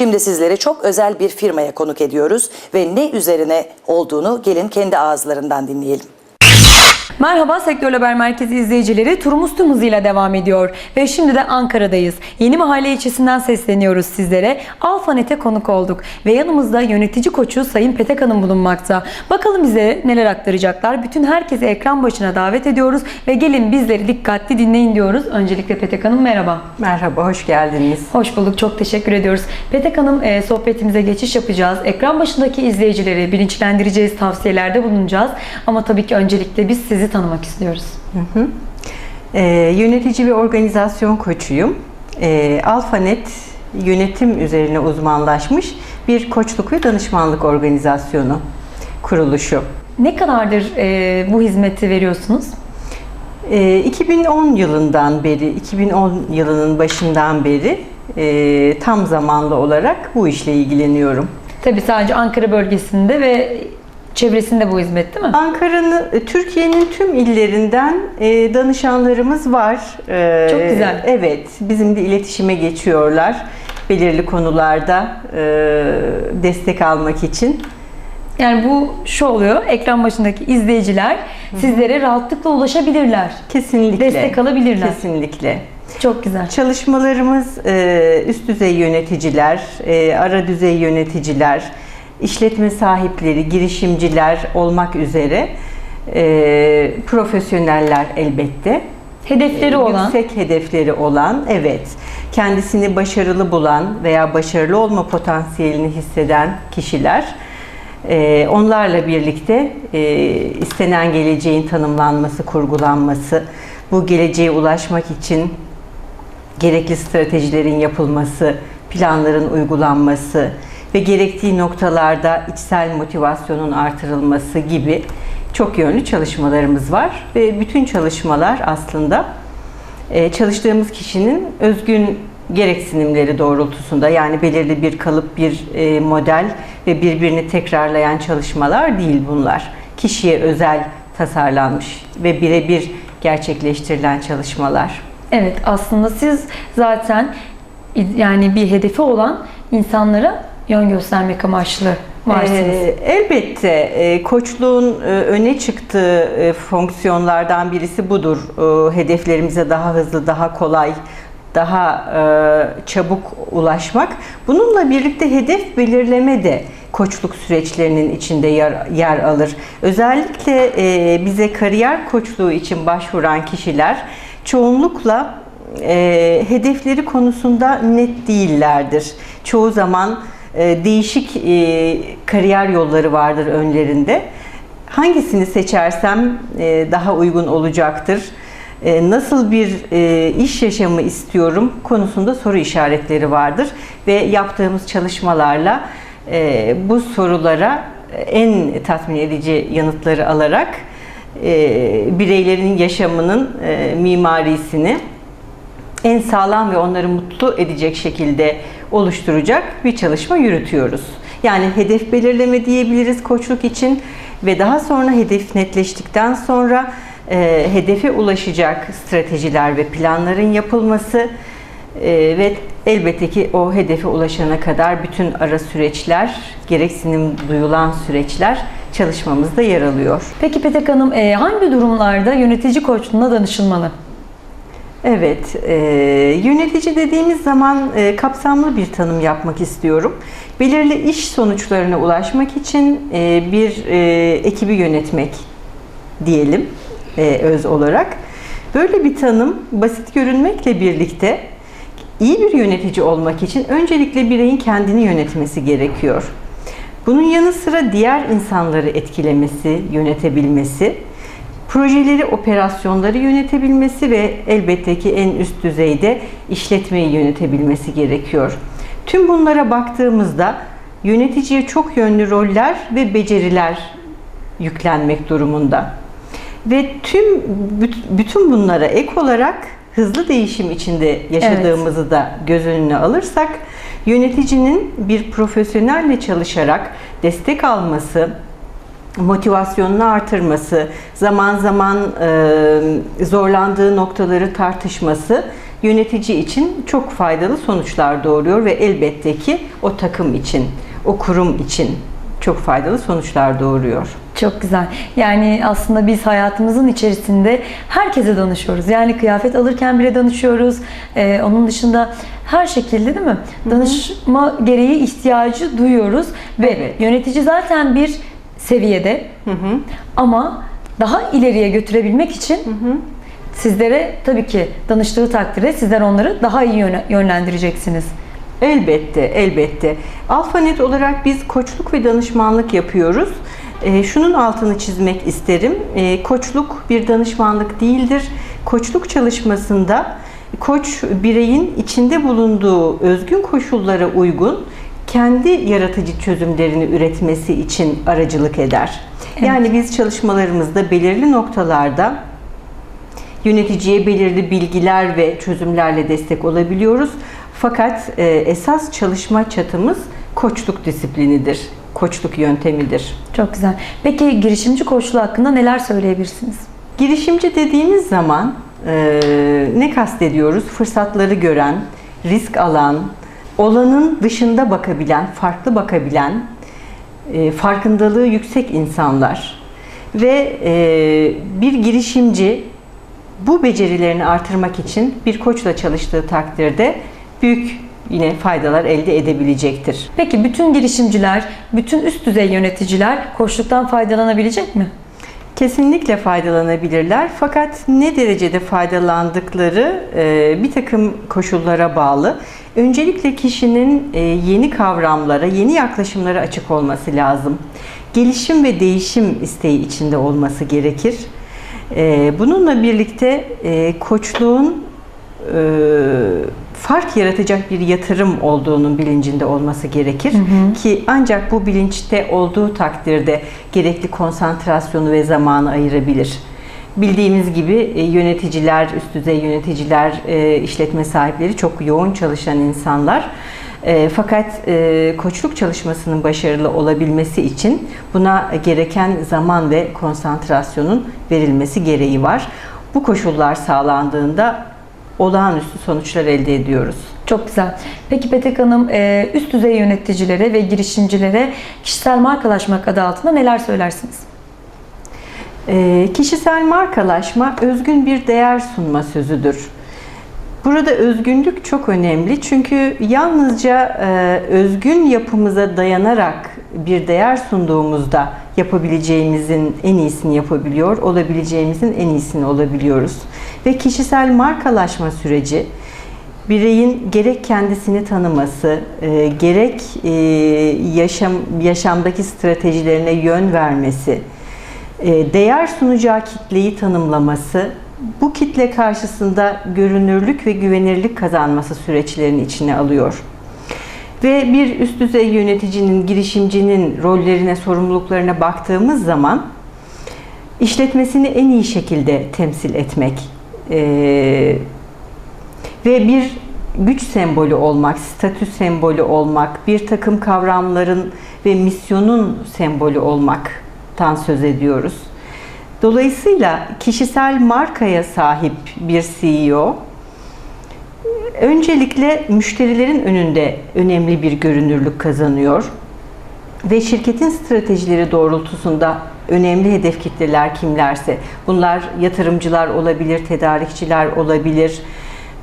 Şimdi sizleri çok özel bir firmaya konuk ediyoruz ve ne üzerine olduğunu gelin kendi ağızlarından dinleyelim. Merhaba Sektör Haber Merkezi izleyicileri. Turumuz tüm hızıyla devam ediyor. Ve şimdi de Ankara'dayız. Yeni Mahalle ilçesinden sesleniyoruz sizlere. Alfanet'e konuk olduk. Ve yanımızda yönetici koçu Sayın Petek Hanım bulunmakta. Bakalım bize neler aktaracaklar. Bütün herkesi ekran başına davet ediyoruz. Ve gelin bizleri dikkatli dinleyin diyoruz. Öncelikle Petek Hanım merhaba. Merhaba, hoş geldiniz. Hoş bulduk. Çok teşekkür ediyoruz. Petek Hanım e, sohbetimize geçiş yapacağız. Ekran başındaki izleyicileri bilinçlendireceğiz, tavsiyelerde bulunacağız. Ama tabii ki öncelikle biz sizi tanımak istiyoruz. Ee, yönetici ve organizasyon koçuyum. Ee, Alfanet yönetim üzerine uzmanlaşmış bir koçluk ve danışmanlık organizasyonu kuruluşu. Ne kadardır e, bu hizmeti veriyorsunuz? Ee, 2010 yılından beri, 2010 yılının başından beri e, tam zamanlı olarak bu işle ilgileniyorum. Tabii sadece Ankara bölgesinde ve çevresinde bu hizmet değil mi? Ankara'nın, Türkiye'nin tüm illerinden e, danışanlarımız var. E, Çok güzel. Evet, bizimle iletişime geçiyorlar belirli konularda e, destek almak için. Yani bu şu oluyor, ekran başındaki izleyiciler sizlere rahatlıkla ulaşabilirler. Kesinlikle. Destek alabilirler. Kesinlikle. Çok güzel. Çalışmalarımız e, üst düzey yöneticiler, e, ara düzey yöneticiler, işletme sahipleri, girişimciler olmak üzere e, profesyoneller elbette. Hedefleri olan, Yüksek hedefleri olan, evet. Kendisini başarılı bulan veya başarılı olma potansiyelini hisseden kişiler. e, onlarla birlikte e, istenen geleceğin tanımlanması, kurgulanması, bu geleceğe ulaşmak için gerekli stratejilerin yapılması, planların uygulanması ve gerektiği noktalarda içsel motivasyonun artırılması gibi çok yönlü çalışmalarımız var ve bütün çalışmalar aslında e, çalıştığımız kişinin özgün gereksinimleri doğrultusunda yani belirli bir kalıp, bir e, model ve birbirini tekrarlayan çalışmalar değil bunlar. Kişiye özel tasarlanmış ve birebir gerçekleştirilen çalışmalar. evet aslında siz zaten yani bir hedefi olan insanlara yön göstermek amaçlı varsınız. Ee, elbette e, koçluğun e, öne çıktığı e, fonksiyonlardan birisi budur. E, hedeflerimize daha hızlı, daha kolay, daha e, çabuk ulaşmak. Bununla birlikte hedef belirleme de koçluk süreçlerinin içinde yer, yer alır. Özellikle e, bize kariyer koçluğu için başvuran kişiler çoğunlukla e, hedefleri konusunda net değillerdir. Çoğu zaman e, değişik e, kariyer yolları vardır önlerinde. Hangisini seçersem e, daha uygun olacaktır? E, nasıl bir iş yaşamı istiyorum konusunda soru işaretleri vardır ve yaptığımız çalışmalarla bu sorulara en tatmin edici yanıtları alarak bireylerin yaşamının mimarisini en sağlam ve onları mutlu edecek şekilde oluşturacak bir çalışma yürütüyoruz. Yani hedef belirleme diyebiliriz koçluk için ve daha sonra hedef netleştikten sonra e, hedefe ulaşacak stratejiler ve planların yapılması e, ve elbette ki o hedefe ulaşana kadar bütün ara süreçler, gereksinim duyulan süreçler çalışmamızda yer alıyor. Peki Petek Hanım e, hangi durumlarda yönetici koçluğuna danışılmalı? Evet, e, yönetici dediğimiz zaman e, kapsamlı bir tanım yapmak istiyorum. Belirli iş sonuçlarına ulaşmak için e, bir e, ekibi yönetmek diyelim e, öz olarak. Böyle bir tanım basit görünmekle birlikte iyi bir yönetici olmak için öncelikle bireyin kendini yönetmesi gerekiyor. Bunun yanı sıra diğer insanları etkilemesi, yönetebilmesi, projeleri, operasyonları yönetebilmesi ve elbette ki en üst düzeyde işletmeyi yönetebilmesi gerekiyor. Tüm bunlara baktığımızda yöneticiye çok yönlü roller ve beceriler yüklenmek durumunda. Ve tüm bütün bunlara ek olarak hızlı değişim içinde yaşadığımızı da göz önüne alırsak yöneticinin bir profesyonelle çalışarak destek alması, motivasyonunu artırması, zaman zaman e, zorlandığı noktaları tartışması yönetici için çok faydalı sonuçlar doğuruyor ve elbette ki o takım için, o kurum için çok faydalı sonuçlar doğuruyor. Çok güzel. Yani aslında biz hayatımızın içerisinde herkese danışıyoruz. Yani kıyafet alırken bile danışıyoruz. Ee, onun dışında her şekilde değil mi? Danışma gereği ihtiyacı duyuyoruz. Ve Evet. yönetici zaten bir seviyede ama daha ileriye götürebilmek için sizlere tabii ki danıştığı takdirde sizler onları daha iyi yönlendireceksiniz. Elbette, elbette. Alfanet olarak biz koçluk ve danışmanlık yapıyoruz. Ee, şunun altını çizmek isterim. Ee, koçluk bir danışmanlık değildir. Koçluk çalışmasında koç bireyin içinde bulunduğu özgün koşullara uygun kendi yaratıcı çözümlerini üretmesi için aracılık eder. Yani biz çalışmalarımızda belirli noktalarda yöneticiye belirli bilgiler ve çözümlerle destek olabiliyoruz. Fakat e, esas çalışma çatımız koçluk disiplinidir, koçluk yöntemidir. Çok güzel. Peki girişimci koçluğu hakkında neler söyleyebilirsiniz? Girişimci dediğimiz zaman e, ne kastediyoruz? Fırsatları gören, risk alan, olanın dışında bakabilen, farklı bakabilen, e, farkındalığı yüksek insanlar ve e, bir girişimci bu becerilerini artırmak için bir koçla çalıştığı takdirde büyük yine faydalar elde edebilecektir. Peki bütün girişimciler, bütün üst düzey yöneticiler koçluktan faydalanabilecek mi? Kesinlikle faydalanabilirler fakat ne derecede faydalandıkları e, bir takım koşullara bağlı. Öncelikle kişinin e, yeni kavramlara, yeni yaklaşımlara açık olması lazım. Gelişim ve değişim isteği içinde olması gerekir. E, Bununla birlikte koçluğun fark yaratacak bir yatırım olduğunun bilincinde olması gerekir ki ancak bu bilinçte olduğu takdirde gerekli konsantrasyonu ve zamanı ayırabilir. Bildiğimiz gibi e, yöneticiler, üst düzey yöneticiler, e, işletme sahipleri çok yoğun çalışan insanlar. E, Fakat e, koçluk çalışmasının başarılı olabilmesi için buna gereken zaman ve konsantrasyonun verilmesi gereği var. Bu koşullar sağlandığında olağanüstü sonuçlar elde ediyoruz. Çok güzel. Peki Petek Hanım, e, üst düzey yöneticilere ve girişimcilere kişisel markalaşmak adı altında neler söylersiniz? Ee, Kişisel markalaşma özgün bir değer sunma sözüdür. Burada özgünlük çok önemli çünkü yalnızca e, özgün yapımıza dayanarak bir değer sunduğumuzda yapabileceğimizin en iyisini yapabiliyor, olabileceğimizin en iyisini olabiliyoruz. Ve kişisel markalaşma süreci bireyin gerek kendisini tanıması, e, gerek e, yaşam yaşamdaki stratejilerine yön vermesi, e, değer sunacağı kitleyi tanımlaması, bu kitle karşısında görünürlük ve güvenirlik kazanması süreçlerini içine alıyor. Ve bir üst düzey yöneticinin, girişimcinin rollerine, sorumluluklarına baktığımız zaman işletmesini en iyi şekilde temsil etmek e, ve bir güç sembolü olmak, statü sembolü olmak, bir takım kavramların ve misyonun sembolü olmaktan söz ediyoruz. Dolayısıyla kişisel markaya sahip bir CEO öncelikle müşterilerin önünde önemli bir görünürlük kazanıyor ve şirketin stratejileri doğrultusunda önemli hedef kitleler kimlerse bunlar yatırımcılar olabilir, tedarikçiler olabilir,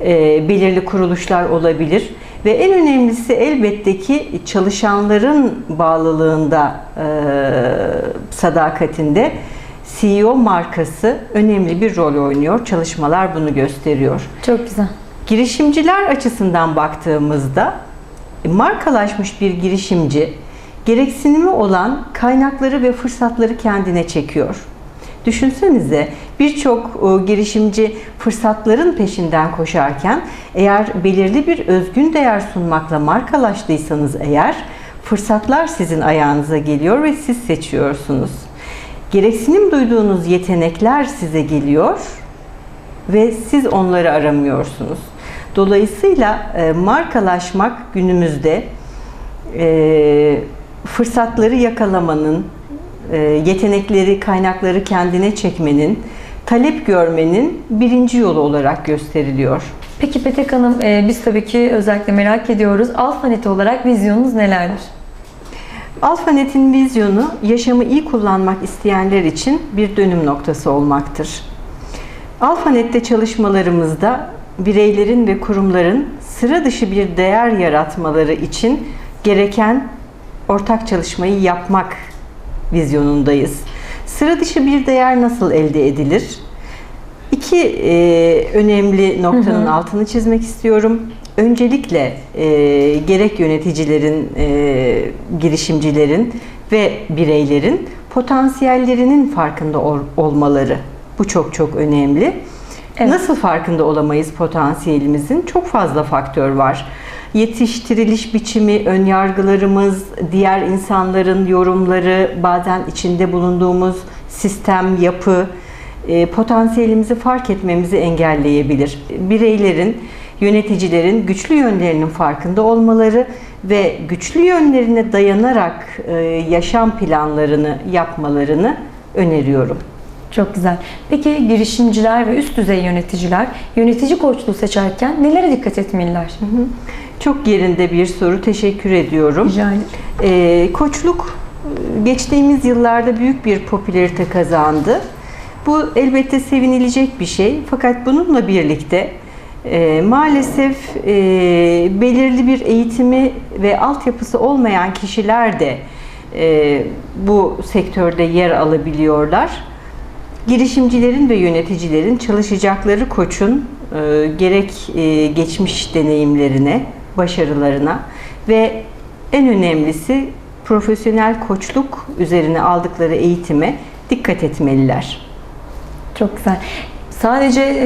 e, belirli kuruluşlar olabilir ve en önemlisi elbette ki çalışanların bağlılığında, e, sadakatinde CEO markası önemli bir rol oynuyor. Çalışmalar bunu gösteriyor. Çok güzel. Girişimciler açısından baktığımızda e, markalaşmış bir girişimci gereksinimi olan kaynakları ve fırsatları kendine çekiyor. Düşünsenize birçok e, girişimci fırsatların peşinden koşarken eğer belirli bir özgün değer sunmakla markalaştıysanız eğer fırsatlar sizin ayağınıza geliyor ve siz seçiyorsunuz. Gereksinim duyduğunuz yetenekler size geliyor ve siz onları aramıyorsunuz. Dolayısıyla e, markalaşmak günümüzde e, fırsatları yakalamanın, e, yetenekleri, kaynakları kendine çekmenin, talep görmenin birinci yolu olarak gösteriliyor. Peki Petek Hanım e, biz tabii ki özellikle merak ediyoruz. Alfanet olarak vizyonunuz nelerdir? Alfanet'in vizyonu yaşamı iyi kullanmak isteyenler için bir dönüm noktası olmaktır. Alfanet'te çalışmalarımızda bireylerin ve kurumların sıra dışı bir değer yaratmaları için gereken ortak çalışmayı yapmak vizyonundayız. Sıra dışı bir değer nasıl elde edilir? İki e, önemli noktanın altını çizmek istiyorum. Öncelikle e, gerek yöneticilerin, e, girişimcilerin ve bireylerin potansiyellerinin farkında ol- olmaları. Bu çok çok önemli. Evet. Nasıl farkında olamayız potansiyelimizin? Çok fazla faktör var. Yetiştiriliş biçimi, önyargılarımız, diğer insanların yorumları, bazen içinde bulunduğumuz sistem, yapı, e, potansiyelimizi fark etmemizi engelleyebilir. Bireylerin, yöneticilerin güçlü yönlerinin farkında olmaları ve güçlü yönlerine dayanarak e, yaşam planlarını yapmalarını öneriyorum. Çok güzel. Peki girişimciler ve üst düzey yöneticiler yönetici koçluğu seçerken nelere dikkat etmeliler? Çok yerinde bir soru. Teşekkür ediyorum. Rica ederim. Ee, koçluk e, geçtiğimiz yıllarda büyük bir popülarite kazandı. Bu elbette sevinilecek bir şey. Fakat bununla birlikte e, maalesef e, belirli bir eğitimi ve altyapısı olmayan kişiler de e, bu sektörde yer alabiliyorlar. Girişimcilerin ve yöneticilerin çalışacakları koçun e, gerek e, geçmiş deneyimlerine, başarılarına ve en önemlisi profesyonel koçluk üzerine aldıkları eğitime dikkat etmeliler. Çok güzel. Sadece e,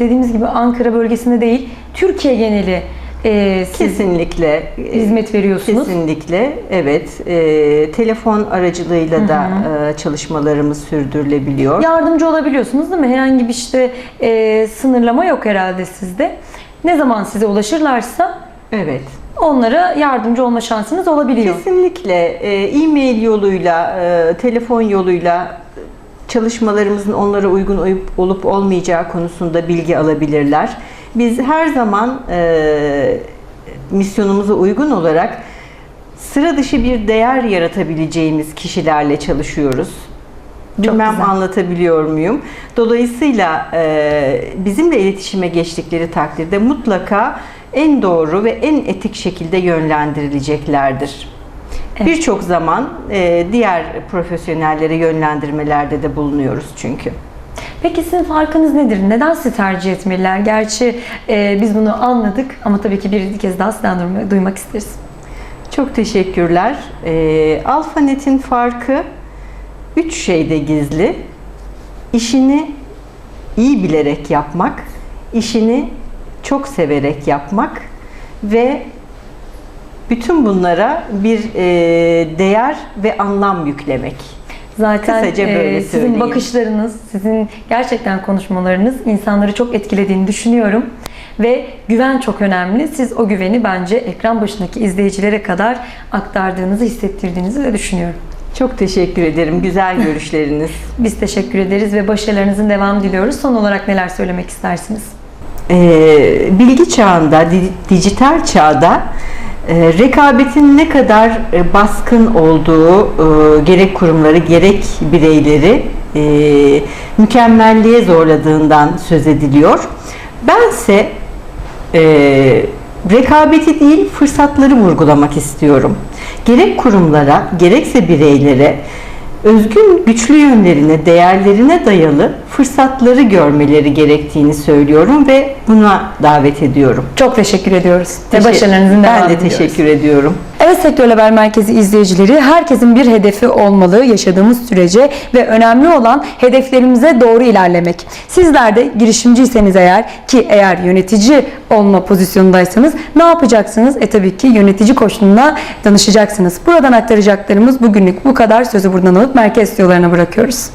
dediğimiz gibi Ankara bölgesinde değil, Türkiye geneli e, siz Kesinlikle hizmet veriyorsunuz. Kesinlikle evet. E, telefon aracılığıyla da e, çalışmalarımız sürdürülebiliyor. Yardımcı olabiliyorsunuz değil mi? Herhangi bir işte e, sınırlama yok herhalde sizde. Ne zaman size ulaşırlarsa Evet. onlara yardımcı olma şansınız olabiliyor. Kesinlikle e, e-mail yoluyla, e, telefon yoluyla çalışmalarımızın onlara uygun olup- olmayacağı konusunda bilgi alabilirler. Biz her zaman e, misyonumuza uygun olarak sıra dışı bir değer yaratabileceğimiz kişilerle çalışıyoruz. Bilmem güzel. anlatabiliyor muyum? Dolayısıyla e, bizimle iletişime geçtikleri takdirde mutlaka en doğru ve en etik şekilde yönlendirileceklerdir. Birçok zaman e, diğer profesyonellere yönlendirmelerde de bulunuyoruz çünkü. Peki sizin farkınız nedir? Neden sizi tercih etmeliler? Gerçi e, biz bunu anladık ama tabii ki bir kez daha sizden duyma- duymak isteriz. Çok teşekkürler. E, Alfanet'in farkı üç şeyde gizli. İşini iyi bilerek yapmak, işini çok severek yapmak ve bütün bunlara bir e, değer ve anlam yüklemek. Zaten Kısaca böyle e, sizin söyleyeyim. bakışlarınız, sizin gerçekten konuşmalarınız insanları çok etkilediğini düşünüyorum. Ve güven çok önemli. Siz o güveni bence ekran başındaki izleyicilere kadar aktardığınızı, hissettirdiğinizi de düşünüyorum. Çok teşekkür ederim. Güzel görüşleriniz. Biz teşekkür ederiz ve başarılarınızın devamı diliyoruz. Son olarak neler söylemek istersiniz? Ee, bilgi çağında, di- dijital çağda e, rekabetin ne kadar e, baskın olduğu e, gerek kurumları gerek bireyleri e, mükemmelliğe zorladığından söz ediliyor. Bense rekabeti değil fırsatları vurgulamak istiyorum. Gerek kurumlara gerekse bireylere özgün güçlü yönlerine, değerlerine dayalı fırsatları görmeleri gerektiğini söylüyorum ve buna davet ediyorum. Çok teşekkür ediyoruz. ve Teşekkür- başarılarınızın devamını Ben de teşekkür ediyorum. Evet Sektör Haber Merkezi izleyicileri herkesin bir hedefi olmalı yaşadığımız sürece ve önemli olan hedeflerimize doğru ilerlemek. Sizler de girişimciyseniz eğer ki eğer yönetici olma pozisyondaysanız ne yapacaksınız? E tabii ki yönetici koçluğuna danışacaksınız. Buradan aktaracaklarımız bugünlük bu kadar. Sözü buradan alıp merkez stüdyolarına bırakıyoruz.